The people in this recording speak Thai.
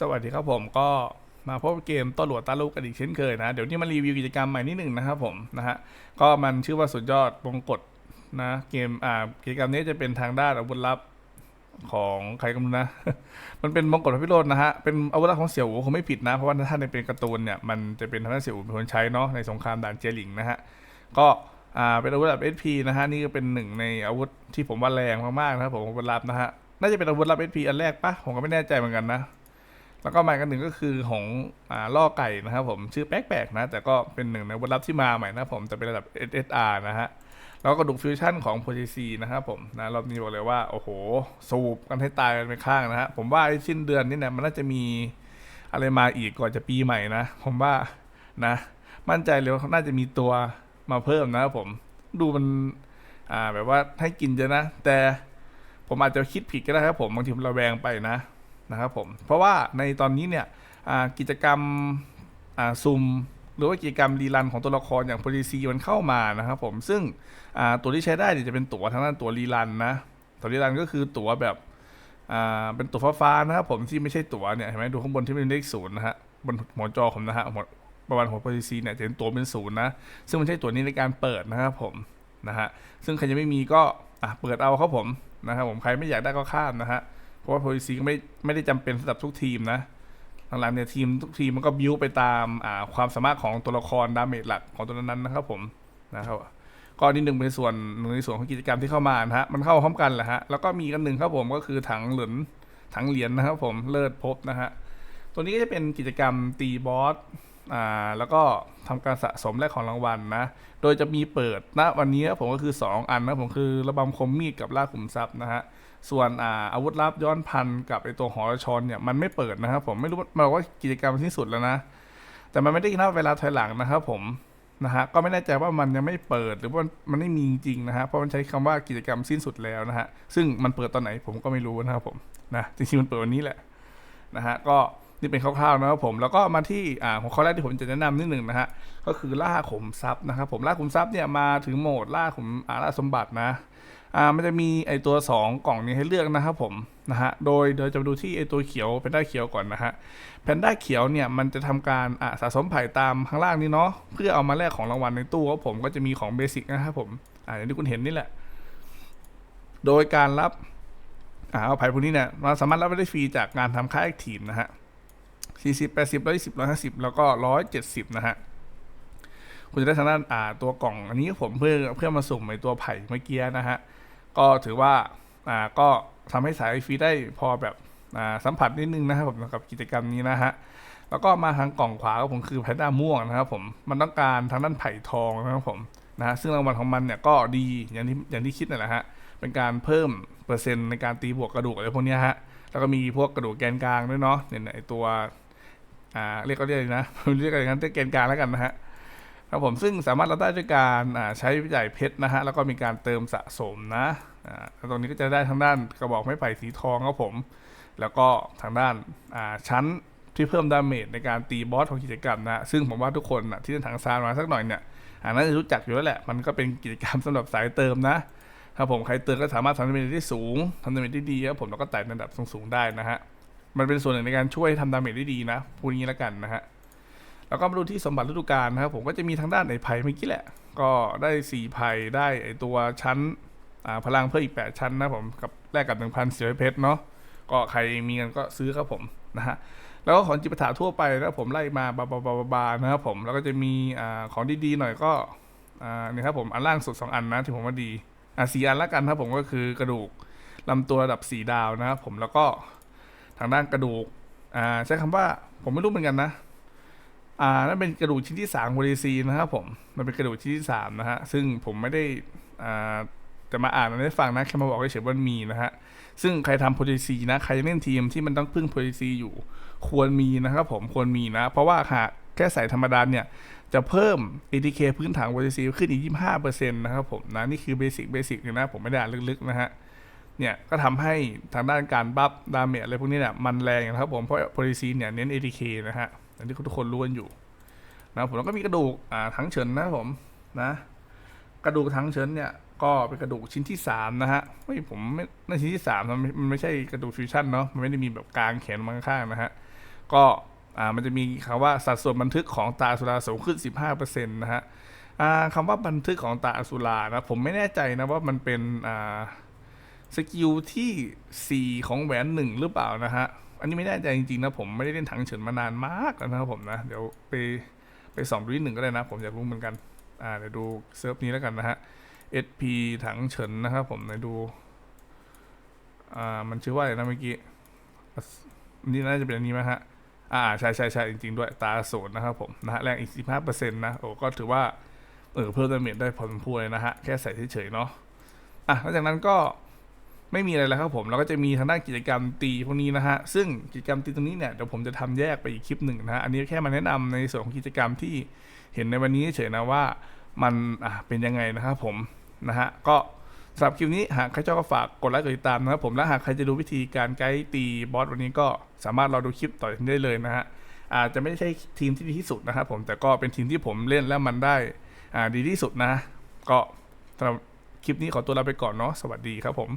สวัสดีครับผมก็มาพบเกมต้นหลวดตาลูกกันอีกเช่นเคยนะ เดี๋ยวนี้มารีวิวกิจกรรมใหม่นิดหนึ่งนะครับผมนะฮะก็มันชื่อว่าสุดยอดวงกฎนะเกมอ่ากิจกรรมนี้จะเป็นทางด้านอาวุธลับของใครก็ไม่รู้นะ มันเป็นมงกฎพระพิโรธนะฮะ เป็นอาวุธลับของเสี่ยวหูคงไม่ผิดนะ เพราะว่าถ้าในเป็นการ์ตูนเนี่ย มันจะเป็นทางด้านเสี่ยวหูเป็นคนใช้เนาะในสงครามด่านเจลิงนะฮะ ก็อ่าเป็นอาวุธแบบ SP นะฮะ นี่ก็เป็นหนึ่งในอาวุธที่ผมว่าแรงมากๆนะครับผมอาวุธลับนะฮะ น่าจะเป็นอาวุธลับ SP อันแรกปะผมก็ไม่แน่ใจเหมือนกันนะ แล้วก็มากันหนึ่งก็คือของอ่าล่อไก่นะครับผมชื่อแป๊กๆนะ แต่ก็เป็นหนึ่งในวัตลับที่มาใหม่นะผมแต่เป็นระดับ SSR นะฮะแล้วก็ดูฟิวชั่นของ p o t c นะครับผมนะรอบนี้บอกเลยว่าโอ้โห สูบกันให้ตายกันไปข้างนะฮะผมว่าไอ้สิ้นเดือนนี่เนี่ยมันน่าจะมีอะไรมาอีกก่อนจะปีใหม่นะ ผมว่านะ มั่นใจเลยว่าน่าจะมีตัวมาเพิ่มนะครับผมดูมันอ่าแบบว่าให้กินเยอะนะ แต่ผมอาจจะคิดผิดก็ได้ครับผมบางทีผมระแวงไปนะ นะครับผม เพราะว่าในตอนนี้เนี่ยกิจกรรมซุมหรือว่ากิจกรรมรีรันของตัวละครอย่าง p o l i c y มันเข้ามานะครับผมซึ่งตัวที่ใช้ได้เนี่ยจะเป็นตั๋วทางด้านตั๋วรีรันนะตั๋วรีรันก็คือตั๋วแบบเป็นตั๋วฟ้าๆนะครับผมที่ไม่ใช่ตั๋วเนี่ยเห็นไหมดูข้างบนที่เป็นเลขศูนย์นะฮะบนหัวจอผมนะฮะประมาณหัว p o l i c y เนี่ยจะเป็นตั๋วเป็นศูนย์นะซึ่งมันใช่ตั๋วนี้ในการเปิดนะครับผมนะฮะซึ่งใครยังไม่มีก็เปิดเอาครับผมนะครับผมใครไม่อยากได้ก็ข้ามนะฮะ ราะว่า policy ก็ไม่ไม่ได้จำเป็นสำหรับทุกทีมนะหลังๆเนี่ยทีมทุกทีมมันก็บิวไปตามอ่าความสามารถของตัวละครดาเมจหลักของตัวนั้นๆนะครับผมนะครับก็นี่หนึ่งเป็นส่วนหนึ่งในส่วนของกิจกรรมที่เข้ามานะฮะมันเข้าพร้อมกันแหละฮะแล้วก็มีกันหนึ่งครับผมก็คือถังเหรียญถังเหรียญนะครับผมเลิศพบนะฮะตัวนี้ก็จะเป็นกิจกรรมตีบอส อ่าแล้วก็ทำการสะสมและของรางวัลนะ โดยจะมีเปิดณวันนี้ผมก็คือ 2 อันนะผมคือระบำคมมีดกับล่าขุมทรัพย์นะฮะส่วนอ่าอาวุธลับย้อนพันกับไอตัวหอระชอนเนี่ยมันไม่เปิดนะครับผมไม่รู้มันบอกว่ากิจกรรมที่สุดแล้วนะ แต่มันไม่ได้นับเวลาถอยหลังนะครับผมนะฮะก็ไม่แน่ใจว่ามันยังไม่เปิดหรือว่ามันไม่มีจริงๆนะฮะเพราะมันใช้คำว่ากิจกรรมสิ้นสุดแล้วนะฮะซึ่งมันเปิดตอนไหนผมก็ไม่รู้นะครับผมนะจริงๆมันเปิดวันนี้แหละนะฮะก็ นี่เป็นคร่าวๆนะครับผมแล้วก็มาที่อ่าหัวข้อแรกที่ผมจะแนะนำนิดหนึ่งนะฮะก็คือล่าขุมทรัพย์นะครับผมล่าขุมทรัพย์เนี่ยมาถึงโหมดล่าขุมอาล่าสมบัตินะอ่ามันจะมีไอตัว 2 กล่องนี้ให้เลือกนะครับผมนะฮะโดยโดยจะมาดูที่ไอตัวเขียวแพนด้าเขียวก่อนนะฮะแพนด้าเขียวเนี่ยมันจะทำการอ่าสะสมไผ่ตามข้างล่างนี้เนาะเพื่อเอามาแลกของรางวัลในตู้ครับผมก็จะมีของเบสิกนะครับผมอ่าอย่างที่คุณเห็นนี่แหละ โดยการรับอ่าเอาไผ่พวกนี้เนี่ยเราสามารถรับได้ฟรีจากการทำค่าแอคทีฟนะฮะ สี่สิบแปดสิบร้อยสิบร้อยห้าสิบแล้วก็ร้อยเจ็ดสิบนะฮะ คุณจะได้ทางด้านอ่าตัวกล่องอันนี้ผมเพื่อเพื่อมาสุ่มในตัวไผ่เมื่อกี้นะฮะ ก็ถือว่าอ่าก็ทำให้สายฟรีได้พอแบบอ่าสัมผัสนิดนึงนะครับผมกับกิจกรรมนี้นะฮะแล้วก็มาทางกล่องขวาก็ผมคือแพนด้าม่วงนะครับผมมันต้องการทางด้านไผ่ทองนะครับผมนะฮะซึ่งรางวัลของมันเนี่ยก็ดีอย่างที่อย่างที่คิดนั่นแหละฮะเป็นการเพิ่มเปอร์เซ็นต์ในการตีบวกกระดูกอะไรพวกนี้ฮะแล้วก็มีพวกกระดูกแกนกลางด้วยเนาะเนี่ยไอตัว อ่าเรียกก็เรียกนะเรียกอะไรกันเรียกแกนกลางแล้วกันนะฮะครับผมซึ่งสามารถรับได้ด้วยการอ่าใช้ใหญ่เพชรนะฮะแล้วก็มีการเติมสะสมนะอ่าตรงนี้ก็จะได้ทางด้านกระบอกไม้ไผ่สีทองครับผม แล้วก็ทางด้านอ่าชั้นที่เพิ่มดาเมจในการตีบอสของกิจกรรมนะซึ่งผมว่าทุกคนนะที่เล่นถังซานมาสักหน่อยเนี่ยอ่าน่าจะรู้จักอยู่แล้วแหละมันก็เป็นกิจกรรมสำหรับสายเติมนะครับผมใครเติมก็สามารถทำดาเมจได้สูงทำดาเมจได้ดีครับผมแล้วก็ไต่ระดับสูงๆได้นะฮะ มันเป็นส่วนหนึ่งในการช่วยทำดาเมจได้ดีนะพูดงนี้แล้วกันนะฮะแล้วก็มาดูที่สมบัติฤดูกาลนะครับผมก็จะมีทางด้านไอ้ไผ่เมื่อกี้แหละ ก็ได้สี่ไผ่ได้ไอ้ตัวชั้นพลังเพิ่มอีก 8 ชั้นนะผมกับแลกกับ 1,000เสียเพชรเนาะก็ใครมีเงินก็ซื้อครับผมนะฮะแล้วก็ของจิปถาทั่วไปนะผมไล่มาบาบาบาบาบานะครับผมแล้วก็จะมีอของดีๆหน่อยก็นี่ครับผมอันล่างสุด 2 อันนะที่ผมว่าดีอ่าสี่อันละกันครับผมก็คือกระดูกลำตัวระดับ 4 ดาวนะครับผมแล้วก็ ทางด้านกระดูกอ่าใช้คำว่าผมไม่รู้เหมือนกันนะอ่านั่นเป็นกระดูกชิ้นที่สามโมเลซีนะครับผมมันเป็นกระดูกชิ้นที่สามนะฮะซึ่งผมไม่ได้อ่าจะมาอ่านมันให้ฟังนะแค่มาบอกเฉยๆว่ามีนะฮะซึ่งใครทำโพลิซีนะใครเล่นทีมที่มันต้องพึ่งโพลิซีอยู่ ควรมีนะครับผมควรมีนะ เพราะว่าหากแค่ใส่ธรรมดาเนี่ยจะเพิ่ม ATK พื้นฐานโพลิซีขึ้นอีก 25%นะครับผมนะนี่คือเบสิกเบสิกเลยนะผมไม่ได้อ่านลึกๆนะฮะ เนี่ยก็ทำให้ทางด้านการบัฟดาเมจอะไรพวกนี้เนี่ยมันแรงนะครับผมเพราะโพลิซีเนี่ยเน้น ATK นะฮะอย่างที่ทุกคนรู้กันอยู่นะผมแล้วก็มีกระดูกอ่าทั้งเฉินนะผมนะกระดูกทั้งเฉินเนี่ยก็เป็นกระดูกชิ้นที่สามนะฮะไม่ผมไม่ในชิ้นที่สามมันมันไม่ใช่กระดูกฟิวชั่นเนาะมันไม่ได้มีแบบกลางแขนมาข้างนะฮะก็อ่ามันจะมีคำว่าสัดส่วนบันทึกของตาสุราสูงขึ้น 15%นะฮะอ่าคำว่าบันทึกของตาอสุรานะผมไม่แน่ใจนะว่ามันเป็นอ่า สกิลที่ 4 ของแหวนหนึ่งหรือเปล่านะฮะ อันนี้ไม่แน่ใจจริงๆนะผมไม่ได้เล่นถังเฉินมานานมากแล้วนะครับผมนะ เดี๋ยวไปไปสองดูนิดหนึ่งก็ได้นะ ผมอยากรู้เหมือนกัน อ่าเดี๋ยวดูเซิร์ฟนี้แล้วกันนะฮะ SP ถังเฉินนะครับผมไหนดู อ่ามันชื่อว่าอะไรนะเมื่อกี้อัสนี่น่าจะเป็นอันนี้ไหมฮะ อ่าใช่ใช่ใช่จริงๆ ด้วยตาโสนนะครับผมนะฮะแรงอีก15%นะโอ้ก็ถือว่าเออเพิ่มดาเมจได้พอสมควรเลยนะฮะ แค่ใส่เฉยๆเนาะอะหลังจากนั้นก็ ไม่มีอะไรแล้วครับผมเราก็จะมีทางด้านกิจกรรมตีพวกนี้นะฮะซึ่งกิจกรรมตีตรงนี้เนี่ยเดี๋ยวผมจะทำแยกไปอีกคลิปหนึ่งนะฮะอันนี้แค่มาแนะนำในส่วนของกิจกรรมที่เห็นในวันนี้เฉยนะว่ามันอะเป็นยังไงนะครับผมนะฮะก็สำหรับคลิปนี้หากใครชอบก็ฝากกดไลค์กดติดตามนะครับผมและหากใครจะดูวิธีการไกด์ตีบอสวันนี้ก็สามารถรอดูคลิปต่อได้เลยนะฮะอาจจะไม่ใช่ทีมที่ดีที่สุดนะครับผมแต่ก็เป็นทีมที่ผมเล่นแล้วมันได้อ่าดีที่สุดนะ ก็สำหรับคลิปนี้ขอตัวลาไปก่อนเนาะสวัสดีครับผม